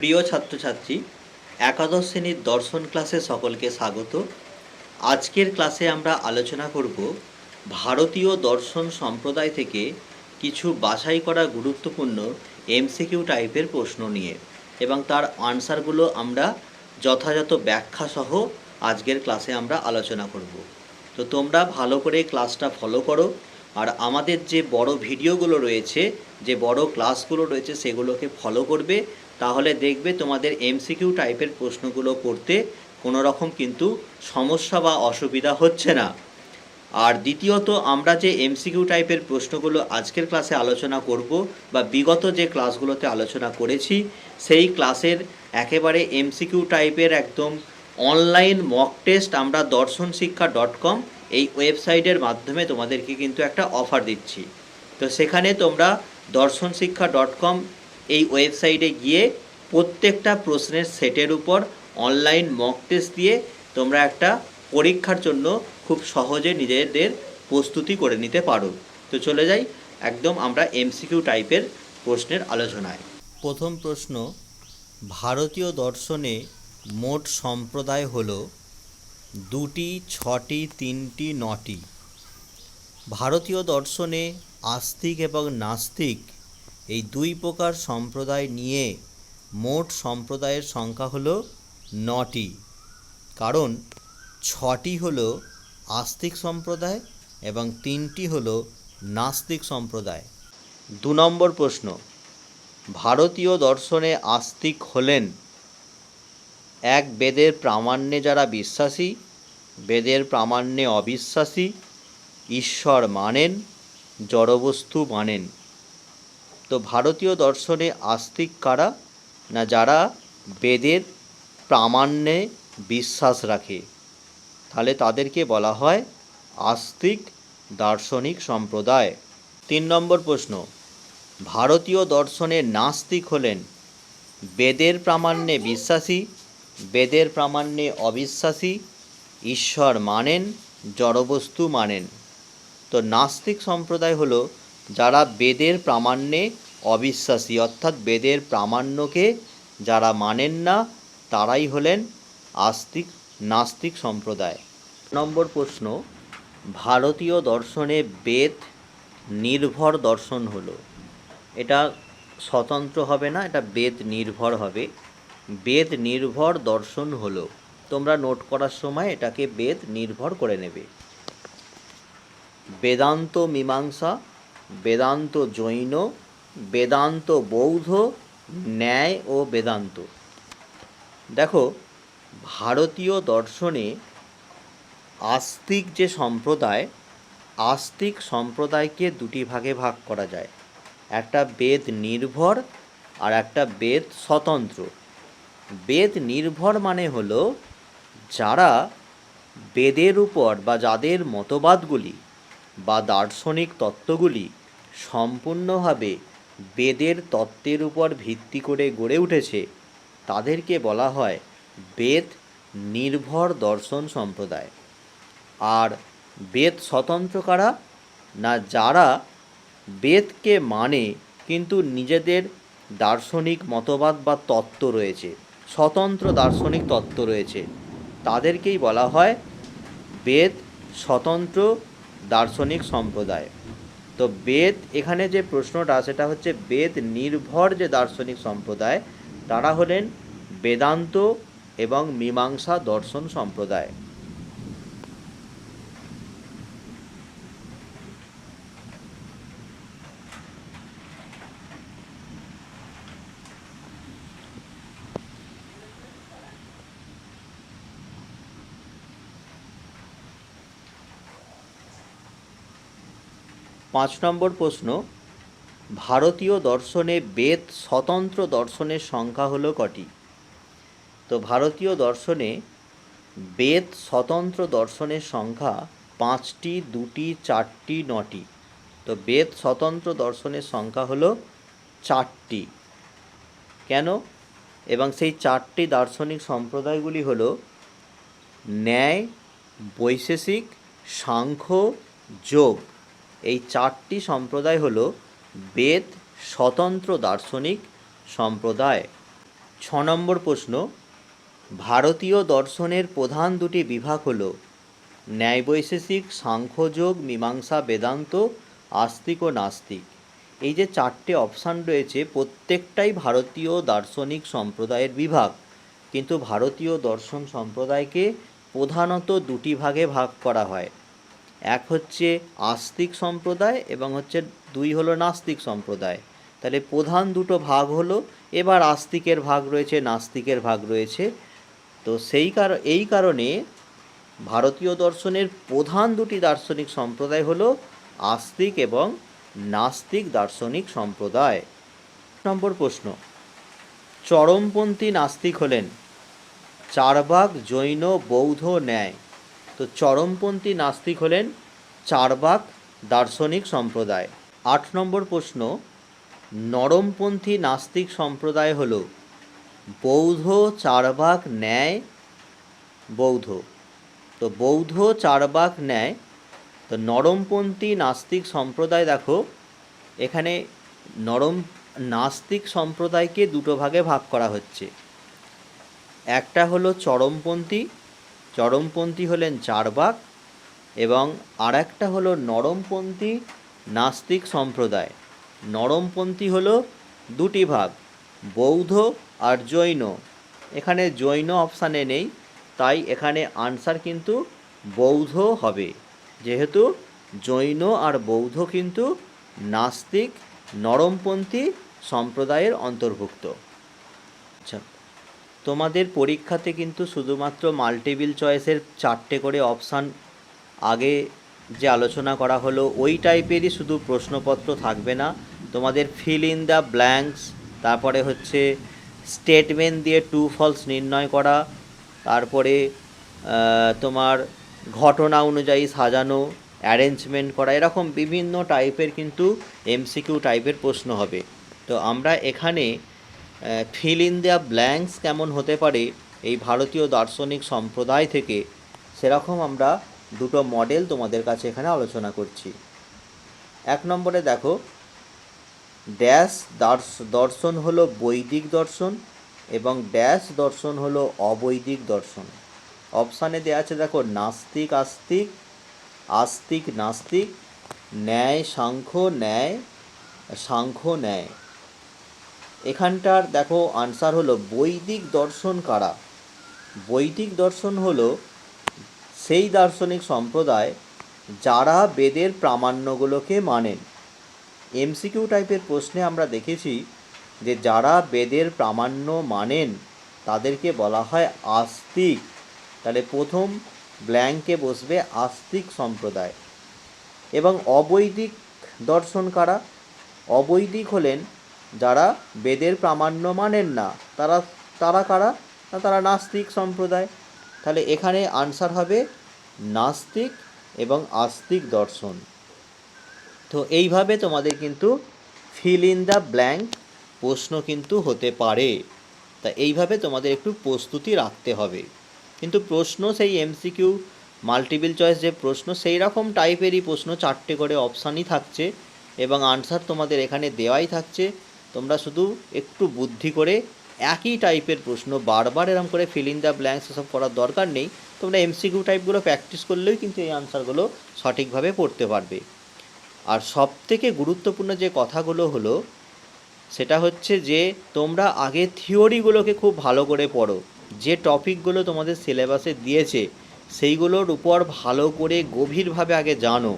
প্রিয় ছাত্রছাত্রী, একাদশ শ্রেণির দর্শন ক্লাসে সকলকে স্বাগত। আজকের ক্লাসে আমরা আলোচনা করব ভারতীয় দর্শন সম্প্রদায় থেকে কিছু বাছাই করা গুরুত্বপূর্ণ এমসিকিউ টাইপের প্রশ্ন নিয়ে এবং তার আনসারগুলো আমরা যথাযথ ব্যাখ্যা সহ আজকের ক্লাসে আমরা আলোচনা করব। তো তোমরা ভালো করে ক্লাসটা ফলো করো আর আমাদের যে বড় ভিডিওগুলো রয়েছে, যে বড় ক্লাসগুলো রয়েছে সেগুলোকে ফলো করবে তাহলে দেখবে তোমাদের এমসিকিউ টাইপের প্রশ্নগুলো করতে কোনো রকম কিন্তু সমস্যা বা অসুবিধা হচ্ছে না। আর দ্বিতীয়ত, আমরা যে এমসিকিউ টাইপের প্রশ্নগুলো আজকের ক্লাসে আলোচনা করব বা বিগত যে ক্লাসগুলোতে আলোচনা করেছি, সেই ক্লাসের একেবারে এমসিকিউ টাইপের একদম অনলাইন মক টেস্ট আমরা দর্শন শিক্ষা ডট কম এই ওয়েবসাইটের মাধ্যমে তোমাদেরকে কিন্তু একটা অফার দিচ্ছি। তো সেখানে তোমরা দর্শন শিক্ষা ডট কম এই ওয়েবসাইটে গিয়ে প্রত্যেকটা প্রশ্নের সেটের উপর অনলাইন মক টেস্ট দিয়ে তোমরা একটা পরীক্ষার জন্য খুব সহজে নিজেদের প্রস্তুতি করে নিতে পারো। তো চলে যাই একদম আমরা এমসিকিউ টাইপের প্রশ্নের আলোচনায়। প্রথম প্রশ্ন, ভারতীয় দর্শনে মোট সম্প্রদায় হল দুটি, ছটি, তিনটি, নটি। ভারতীয় দর্শনে আস্তিক এবং নাস্তিক এই দুই প্রকার সম্প্রদায় নিয়ে মোট সম্প্রদায়ের সংখ্যা হলো নটি। কারণ ছটি হলো আস্তিক সম্প্রদায় এবং তিনটি হলো নাস্তিক সম্প্রদায়। দু নম্বর প্রশ্ন, ভারতীয় দর্শনে আস্তিক হলেন এক বেদের প্রামাণ্যে যারা বিশ্বাসী, বেদের প্রামাণ্যে অবিশ্বাসী, ঈশ্বর মানেন, জড়বস্তু মানেন। তো ভারতীয় দর্শনে আস্তিক কারা? না যারা বেদের প্রামাণ্যে বিশ্বাস রাখে? তাহলে তাদেরকে বলা হয় আস্তিক দার্শনিক সম্প্রদায়। তিন নম্বর প্রশ্ন। ভারতীয় দর্শনে নাস্তিক হলেন বেদের প্রামাণ্যে বিশ্বাসী, বেদের প্রামাণ্যে অবিশ্বাসী, ঈশ্বর মানেন, জড়বস্তু মানেন। তো নাস্তিক সম্প্রদায় হলো যারা বেদের প্রামাণ্যে অবিশ্বাসী। অর্থাৎ বেদের প্রামাণ্যকে যারা মানেন না, তারাই হলেন আস্তিক, নাস্তিক সম্প্রদায়। নম্বর প্রশ্ন, ভারতীয় দর্শনে বেদ নির্ভর দর্শন হলো। এটা স্বতন্ত্র হবে না, এটা বেদ নির্ভর হবে। বেদ নির্ভর দর্শন হলো। তোমরা নোট করার সময় এটাকে বেদ নির্ভর করে নেবে। বেদান্ত মীমাংসা, বেদান্ত জৈন বেদান্ত বৌদ্ধ, ন্যায় ও বেদান্ত। দেখো, ভারতীয় দর্শনে আস্তিক যে সম্প্রদায়, আস্তিক সম্প্রদায়কে দুটি ভাগে ভাগ করা যায়। একটা বেদ নির্ভর আর একটা বেদ স্বতন্ত্র। বেদ নির্ভর মানে হলো যারা বেদের উপর বা যাদের মতবাদগুলি বা দার্শনিক তত্ত্বগুলি সম্পূর্ণভাবে বেদের তত্ত্বের উপর ভিত্তি করে গড়ে উঠেছে। তাদেরকে বলা হয় বেদ নির্ভর দর্শন সম্প্রদায়। আর বেদ স্বতন্ত্র কারা? না, যারা বেদকে মানে কিন্তু নিজেদের দার্শনিক মতবাদ বা তত্ত্ব রয়েছে, স্বতন্ত্র দার্শনিক তত্ত্ব রয়েছে। তাদেরকেই বলা হয় বেদ স্বতন্ত্র দার্শনিক সম্প্রদায়। তো বেদ, এখানে যে প্রশ্নটা, সেটা হচ্ছে বেদ নির্ভর যে দার্শনিক সম্প্রদায়, তারা হলেন বেদান্ত এবং মীমাংসা দর্শন সম্প্রদায়। পাঁচ নম্বর প্রশ্ন, ভারতীয় দর্শনে বেদ স্বতন্ত্র দর্শনের সংখ্যা হলো কটি? তো ভারতীয় দর্শনে বেদ স্বতন্ত্র দর্শনের সংখ্যা পাঁচটি, দুটি, চারটি, নটি। তো বেদ স্বতন্ত্র দর্শনের সংখ্যা হলো চারটি। কেন? এবং সেই চারটি দার্শনিক সম্প্রদায়গুলি হলো ন্যায়, বৈশেষিক, সাংখ্য, যোগ। এই চারটি সম্প্রদায় হলো বেদ, স্বতন্ত্র দার্শনিক সম্প্রদায়। ছ নম্বর প্রশ্ন, ভারতীয় দর্শনের প্রধান দুটি বিভাগ হল ন্যায়বৈশেষিক, সাংখ্যযোগ, মীমাংসা, বেদান্ত, আস্তিক ও নাস্তিক। এই যে চারটে অপশান রয়েছে, প্রত্যেকটাই ভারতীয় দার্শনিক সম্প্রদায়ের বিভাগ। কিন্তু ভারতীয় দর্শন সম্প্রদায়কে প্রধানত দুটি ভাগে ভাগ করা হয়। এক হচ্ছে আস্তিক সম্প্রদায় এবং হচ্ছে দুই হলো নাস্তিক সম্প্রদায়। তাহলে প্রধান দুটো ভাগ হলো, এবার আস্তিকের ভাগ রয়েছে, নাস্তিকের ভাগ রয়েছে। তো সেই কার, এই কারণে ভারতীয় দর্শনের প্রধান দুটি দার্শনিক সম্প্রদায় হলো আস্তিক এবং নাস্তিক দার্শনিক সম্প্রদায়। নম্বর প্রশ্ন, চরমপন্থী নাস্তিক হলেন চারবাক জৈন বৌদ্ধ ন্যায়। তো চরমপন্থী নাস্তিক হলেন চারবাক দার্শনিক সম্প্রদায়। আট নম্বর প্রশ্ন, নরমপন্থী নাস্তিক সম্প্রদায় হল বৌদ্ধ, চারবাক, ন্যায়, বৌদ্ধ। তো বৌদ্ধ, চারবাক, ন্যায়, তো নরমপন্থী নাস্তিক সম্প্রদায় দেখো, এখানে নরম, নাস্তিক সম্প্রদায়কে দুটো ভাগে ভাগ করা হচ্ছে। একটা হলো চরমপন্থী চরমপন্থী হলেন চারবাক এবং আর একটা হলো নরমপন্থী নাস্তিক সম্প্রদায়। নরমপন্থী হলো দুটি ভাগ, বৌদ্ধ আর জৈন। এখানে জৈন অপশানে নেই, তাই এখানে আনসার কিন্তু বৌদ্ধ হবে। যেহেতু জৈন আর বৌদ্ধ কিন্তু নাস্তিক, নরমপন্থী সম্প্রদায়ের অন্তর্ভুক্ত। আচ্ছা তোমাদের পরীক্ষাতে কিন্তু শুধুমাত্র মাল্টিপিল চয়েসের চারটে করে অপশান আগে যে আলোচনা করা হলো, ওই টাইপেরই শুধু প্রশ্নপত্র থাকবে না। তোমাদের ফিল ইন দ্য ব্ল্যাঙ্কস তারপরে হচ্ছে স্টেটমেন্ট দিয়ে টু ফলস নির্ণয় করা, তারপরে তোমার ঘটনা অনুযায়ী সাজানো অ্যারেঞ্জমেন্ট করা, এরকম বিভিন্ন টাইপের কিন্তু এমসিকিউ টাইপের প্রশ্ন হবে। তো আমরা এখানে ফিল ইন দ্য ব্ল্যাঙ্কস কেমন হতে পারে এই ভারতীয় দার্শনিক সম্প্রদায় থেকে, সেরকম আমরা দুটো মডেল তোমাদের কাছে এখানে আলোচনা করছি। এক নম্বরে দেখো ড্যাশ দার্শ- দর্শন হলো বৈদিক দর্শন এবং ড্যাশ দর্শন হলো অবৈদিক দর্শন। অপশানে দেওয়া আছে দেখো, নাস্তিক, আস্তিক আস্তিক, নাস্তিক, ন্যায়, সাংখ্য ন্যায় সাংখ্য, ন্যায়। এখানটার দেখো আনসার হলো বৈদিক দর্শন কারা? বৈদিক দর্শন হলো সেই দার্শনিক সম্প্রদায় যারা বেদের প্রামাণ্যগুলোকে মানেন। এমসিকিউ টাইপের প্রশ্নে আমরা দেখেছি যে যারা বেদের প্রামাণ্য মানেন, তাদেরকে বলা হয় আস্তিক। তাহলে প্রথম ব্ল্যাঙ্কে বসবে আস্তিক সম্প্রদায়। এবং অবৈদিক দর্শন কারা? অবৈদিক হলেন যারা বেদের প্রামাণ্য মানেন না, তারা তারা কারা? না, তারা নাস্তিক সম্প্রদায়। তাহলে এখানে আনসার হবে নাস্তিক এবং আস্তিক দর্শন। তো এইভাবে তোমাদের কিন্তু ফিল ইন দ্য ব্ল্যাঙ্ক প্রশ্ন কিন্তু হতে পারে। তা এইভাবে তোমাদের একটু প্রস্তুতি রাখতে হবে। কিন্তু প্রশ্ন সেই এমসিকিউ মাল্টিপল চয়েস যে প্রশ্ন, সেই রকম টাইপেরই প্রশ্ন, চারটে করে অপশানই থাকছে এবং আনসার তোমাদের এখানে দেওয়াই থাকছে। তোমরা শুধু একটু বুদ্ধি করে একই টাইপের প্রশ্ন বারবার এরম করে ফিল ইন দ্য ব্ল্যাঙ্কস এসব করার দরকার নেই। তোমরা এমসিকিউ টাইপগুলো প্র্যাকটিস করলেই কিন্তু এই আনসারগুলো সঠিকভাবে পড়তে পারবে। আর সব থেকে গুরুত্বপূর্ণ যে কথাগুলো হলো, সেটা হচ্ছে যে তোমরা আগে থিওরিগুলোকে খুব ভালো করে পড়ো। যে টপিকগুলো তোমাদের সিলেবাসে দিয়েছে, সেইগুলোর উপর ভালো করে গভীরভাবে আগে জানো।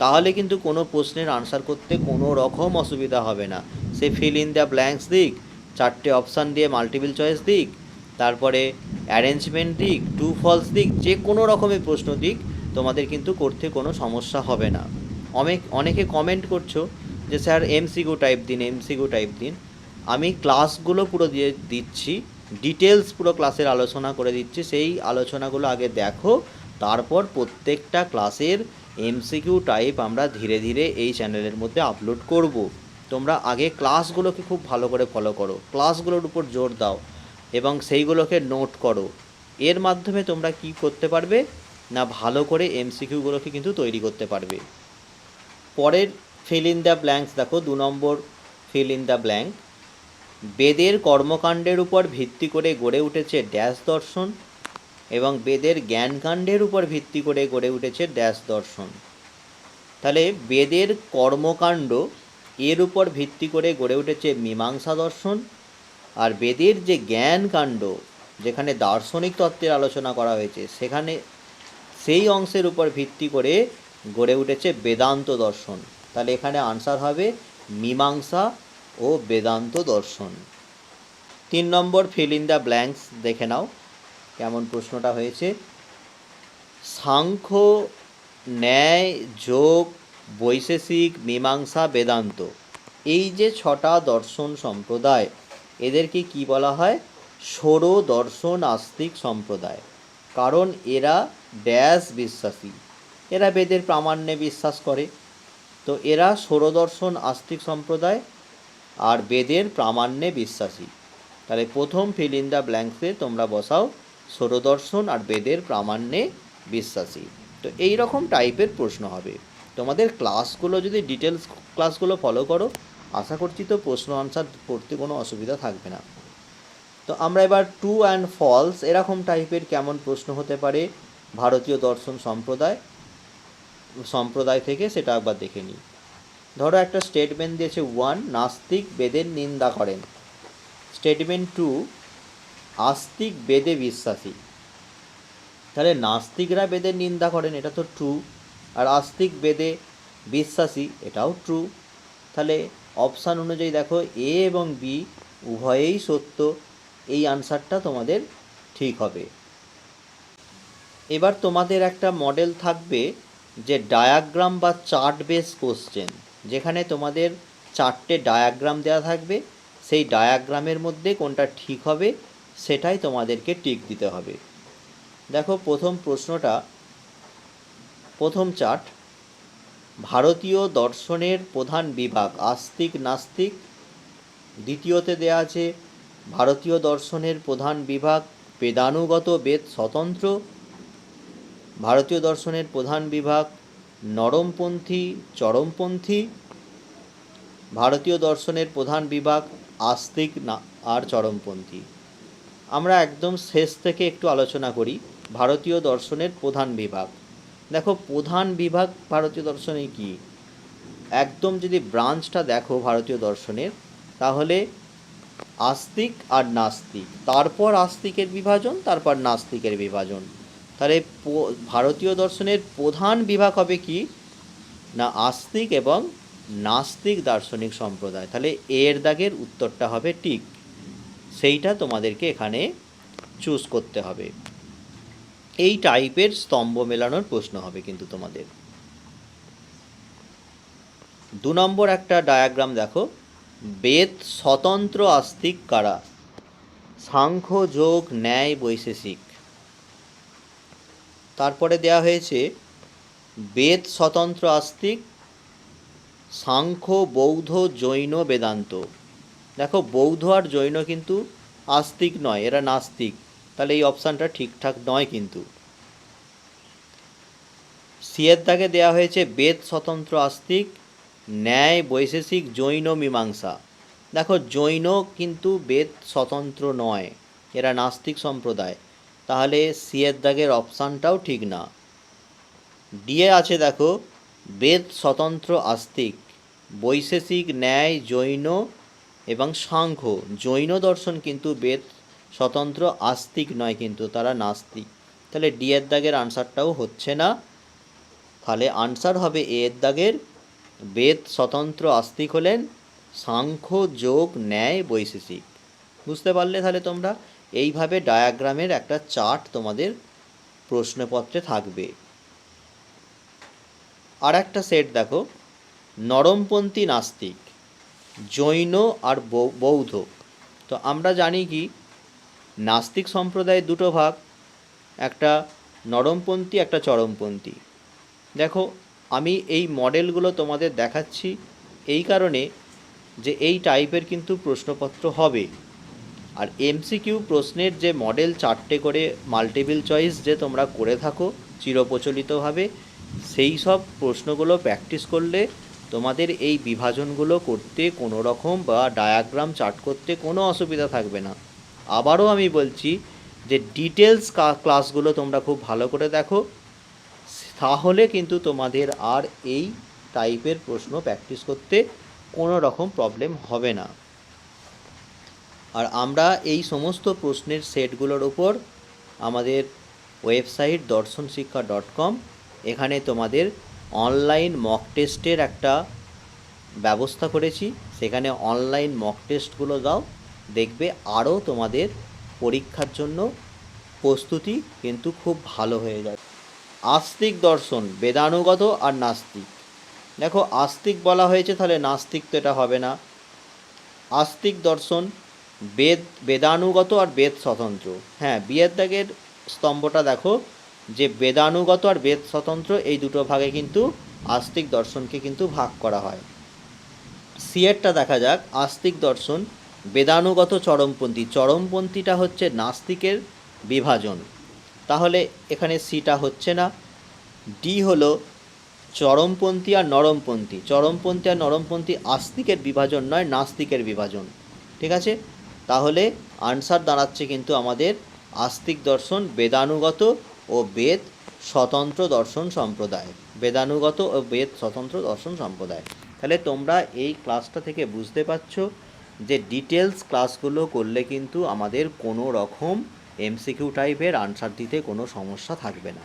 তাহলে কিন্তু কোনো প্রশ্নের আনসার করতে কোনো রকম অসুবিধা হবে না। সে ফিল ইন দ্য ব্ল্যাঙ্কস দিক, চারটে অপশান দিয়ে মাল্টিপল চয়েস দিক, তারপরে অ্যারেঞ্জমেন্ট দিক টু ফলস দিক, যে কোনো রকমের প্রশ্ন দিক, তোমাদের কিন্তু করতে কোনো সমস্যা হবে না। অনেক, অনেকে কমেন্ট করছ যে, স্যার এমসিকিউ টাইপ দিন এমসিকিউ টাইপ দিন। আমি ক্লাসগুলো পুরো দিয়ে দিচ্ছি ডিটেলস পুরো ক্লাসের আলোচনা করে দিচ্ছি, সেই আলোচনাগুলো আগে দেখো, তারপর প্রত্যেকটা ক্লাসের এমসিকিউ টাইপ আমরা ধীরে ধীরে এই চ্যানেলের মধ্যে আপলোড করব। তোমরা আগে ক্লাসগুলোকে খুব ভালো করে ফলো করো। ক্লাসগুলোর উপর জোর দাও এবং সেইগুলোকে নোট করো। এর মাধ্যমে তোমরা কি করতে পারবে? না ভালো করে এমসিকিউগুলোকে কিন্তু তৈরি করতে পারবে। পরের ফিল ইন দ্য ব্ল্যাঙ্কস দেখো, দু নম্বর ফিল ইন দ্য ব্ল্যাঙ্ক বেদের কর্মকাণ্ডের উপর ভিত্তি করে গড়ে উঠেছে ড্যাশ দর্শন। এবং বেদের জ্ঞানকাণ্ডের উপর ভিত্তি করে গড়ে উঠেছে ড্যাশ দর্শন। তাহলে বেদের কর্মকাণ্ড এর উপর ভিত্তি করে গড়ে উঠেছে মীমাংসা দর্শন আর বেদের যে জ্ঞানকাণ্ড, যেখানে দার্শনিক তত্ত্বের আলোচনা করা হয়েছে, সেখানে সেই অংশের উপর ভিত্তি করে গড়ে উঠেছে বেদান্ত দর্শন। তাহলে এখানে আনসার হবে মীমাংসা ও বেদান্ত দর্শন। তিন নম্বর ফিল ইন দ্য ব্ল্যাঙ্কস দেখে নাও। কেমন প্রশ্নটা হয়েছে? সাংখ্য, ন্যায়, যোগ, বৈশেষিক, মীমাংসা, বেদান্ত। এই যে ছটা দর্শন সম্প্রদায়, এদেরকে কি বলা হয়? ষোড় দর্শন আস্তিক সম্প্রদায়। কারণ এরা ড্যাশ বিশ্বাসী। এরা বেদের প্রামাণ্যে বিশ্বাস করে। তো এরা ষোড়দর্শন আস্তিক সম্প্রদায় আর বেদের প্রামাণ্যে বিশ্বাসী। তাহলে প্রথম ফিল ইন দ্য ব্ল্যাঙ্কসে তোমরা বসাও। ষোড়দর্শন আর বেদের প্রামাণ্যে বিশ্বাসী। তো এই রকম টাইপের প্রশ্ন হবে। তোমাদের ক্লাসগুলো যদি ডিটেলস ক্লাসগুলো ফলো করো, আশা করছি তো প্রশ্ন আনসার করতে কোনো অসুবিধা থাকবে না। তো আমরা এবার ট্রু অ্যান্ড ফলস এরকম টাইপের কেমন প্রশ্ন হতে পারে ভারতীয় দর্শন সম্প্রদায় সম্প্রদায় থেকে সেটা একবার দেখে নিই। ধরো একটা স্টেটমেন্ট দিয়েছে ওয়ান নাস্তিক বেদের নিন্দা করেন। স্টেটমেন্ট টু আস্তিক বেদে বিশ্বাসী। তাহলে নাস্তিকরা বেদের নিন্দা করেন, এটা তো ট্রু আর আস্তিক বেদে বিশ্বাসী, এটাও ট্রু তাহলে অপশান অনুযায়ী দেখো এ এবং বি উভয়েই সত্য, এই আনসারটা তোমাদের ঠিক হবে। এবার তোমাদের একটা মডেল থাকবে যে ডায়াগ্রাম বা চার্ট বেস কোশ্চেন যেখানে তোমাদের চারটে ডায়াগ্রাম দেওয়া থাকবে। সেই ডায়াগ্রামের মধ্যে কোনটা ঠিক হবে সেটাই তোমাদেরকে টিক দিতে হবে। দেখো, প্রথম প্রশ্নটা, প্রথম চার্ট ভারতীয় দর্শনের প্রধান বিভাগ, আস্তিক, নাস্তিক, দ্বিতীয়তে দেয়া আছে, ভারতীয় দর্শনের প্রধান বিভাগ, বেদানুগত, বেদ, স্বতন্ত্র, ভারতীয় দর্শনের প্রধান বিভাগ, নরমপন্থী, চরমপন্থী, ভারতীয় দর্শনের প্রধান বিভাগ, আস্তিক, না, আর চরমপন্থী। আমরা একদম শেষ থেকে একটু আলোচনা করি, ভারতীয় দর্শনের প্রধান বিভাগ। দেখো, প্রধান বিভাগ ভারতীয় দর্শনে কি? একদম যদি ব্রাঞ্চটা দেখো ভারতীয় দর্শনের, তাহলে আস্তিক আর নাস্তিক। তারপর আস্তিকের বিভাজন, তারপর নাস্তিকের বিভাজন। তাহলে ভারতীয় দর্শনের প্রধান বিভাগ হবে কি? না, আস্তিক এবং নাস্তিক দার্শনিক সম্প্রদায়। তাহলে এর দাগের উত্তরটা হবে ঠিক। সেইটা তোমাদেরকে এখানে চুজ করতে হবে। এই টাইপের স্তম্ভ মেলানোর প্রশ্ন হবে কিন্তু তোমাদের। দু নম্বর একটা ডায়াগ্রাম দেখো। বেদ স্বতন্ত্র আস্তিক কারা? সাংখ্য, যোগ, ন্যায়, বৈশেষিক। তারপরে দেয়া হয়েছে, বেদ স্বতন্ত্র আস্তিক, সাংখ্য, বৌদ্ধ, জৈন, বেদান্ত। দেখো বৌদ্ধ আর জৈন কিন্তু আস্তিক নয়, এরা নাস্তিক। তাহলে এই অপশানটা ঠিকঠাক নয় কিন্তু। সিয়ের দাগে দেওয়া হয়েছে বেদ স্বতন্ত্র আস্তিক, ন্যায়, বৈশেষিক, জৈন মীমাংসা। দেখো জৈন কিন্তু বেদ স্বতন্ত্র নয়, এরা নাস্তিক সম্প্রদায়। তাহলে সিয়ের দাগের অপশানটাও ঠিক না। ডিএ আছে দেখো, বেদ স্বতন্ত্র আস্তিক, বৈশেষিক, ন্যায়, জৈন এবং সাংখ্য জৈন দর্শন কিন্তু বেদ স্বতন্ত্র, আস্তিক নয় কিন্তু তারা নাস্তিক। তাহলে ডি এর দাগের আনসারটাও হচ্ছে না। তাহলে আনসার হবে এ এর দাগের, বেদ স্বতন্ত্র, আস্তিক হলেন সাংখ্য যোগ, ন্যায়, বৈশেষিক। বুঝতে পারলে তাহলে তোমরা এইভাবে ডায়াগ্রামের একটা চার্ট তোমাদের প্রশ্নপত্রে থাকবে। আর একটা সেট দেখো, নরমপন্থী নাস্তিক। জৈন আর বৌদ্ধ। তো আমরা জানি কি, নাস্তিক সম্প্রদায়ের দুটো ভাগ, একটা নরমপন্থী, একটা চরমপন্থী। দেখো, আমি এই মডেলগুলো তোমাদের দেখাচ্ছি এই কারণে যে এই টাইপের কিন্তু প্রশ্নপত্র হবে। আর এমসিকিউ প্রশ্নের যে মডেল চারটে করে মাল্টিপল চয়েস যে তোমরা করে থাকো, চিরপ্রচলিতভাবে, সেই সব প্রশ্নগুলো প্র্যাকটিস করলে তোমাদের এই বিভাজনগুলো করতে কোনো রকম বা ডায়াগ্রাম চার্ট করতে কোনো অসুবিধা থাকবে না। আবারও আমি বলছি যে ডিটেলস ক্লাসগুলো তোমরা খুব ভালো করে দেখো। তাহলে কিন্তু তোমাদের আর এই টাইপের প্রশ্ন প্র্যাকটিস করতে কোনো রকম প্রবলেম হবে না। আর আমরা এই সমস্ত প্রশ্নের সেটগুলোর ওপর আমাদের ওয়েবসাইট দর্শন শিক্ষা ডট কম এখানে তোমাদের অনলাইন মক টেস্টের একটা ব্যবস্থা করেছি। সেখানে অনলাইন মক টেস্টগুলো দাও দেখবে আরও তোমাদের পরীক্ষার জন্য প্রস্তুতি কিন্তু খুব ভালো হয়ে যাবে। আস্তিক দর্শন, বেদানুগত আর নাস্তিক। দেখো, আস্তিক বলা হয়েছে, তাহলে নাস্তিক তো এটা হবে না। আস্তিক দর্শন, বেদ, বেদানুগত আর বেদ স্বতন্ত্র। হ্যাঁ বিয়ের দাগের স্তম্ভটা দেখো। যে বেদানুগত আর বেদ স্বতন্ত্র, এই দুটো ভাগে কিন্তু আস্তিক দর্শনকে কিন্তু ভাগ করা হয়। সিয়েরটা দেখা যাক। আস্তিক দর্শন, বেদানুগত চরমপন্থী। চরমপন্থীটা হচ্ছে নাস্তিকের বিভাজন। তাহলে এখানে সিটা হচ্ছে না। ডি হলো চরমপন্থী আর নরমপন্থী। চরমপন্থী আর নরমপন্থী আস্তিকের বিভাজন নয়, নাস্তিকের বিভাজন। ঠিক আছে? তাহলে আনসার দাঁড়াচ্ছে কিন্তু আমাদের আস্তিক দর্শন, বেদানুগত ও বেদ স্বতন্ত্র দর্শন সম্প্রদায়। বেদানুগত ও বেদ স্বতন্ত্র দর্শন সম্প্রদায়। তাহলে তোমরা এই ক্লাসটা থেকে বুঝতে পারছ যে ডিটেলস ক্লাসগুলো করলে কিন্তু আমাদের কোনো রকম এমসিকিউ টাইপের আনসার দিতে কোনো সমস্যা থাকবে না।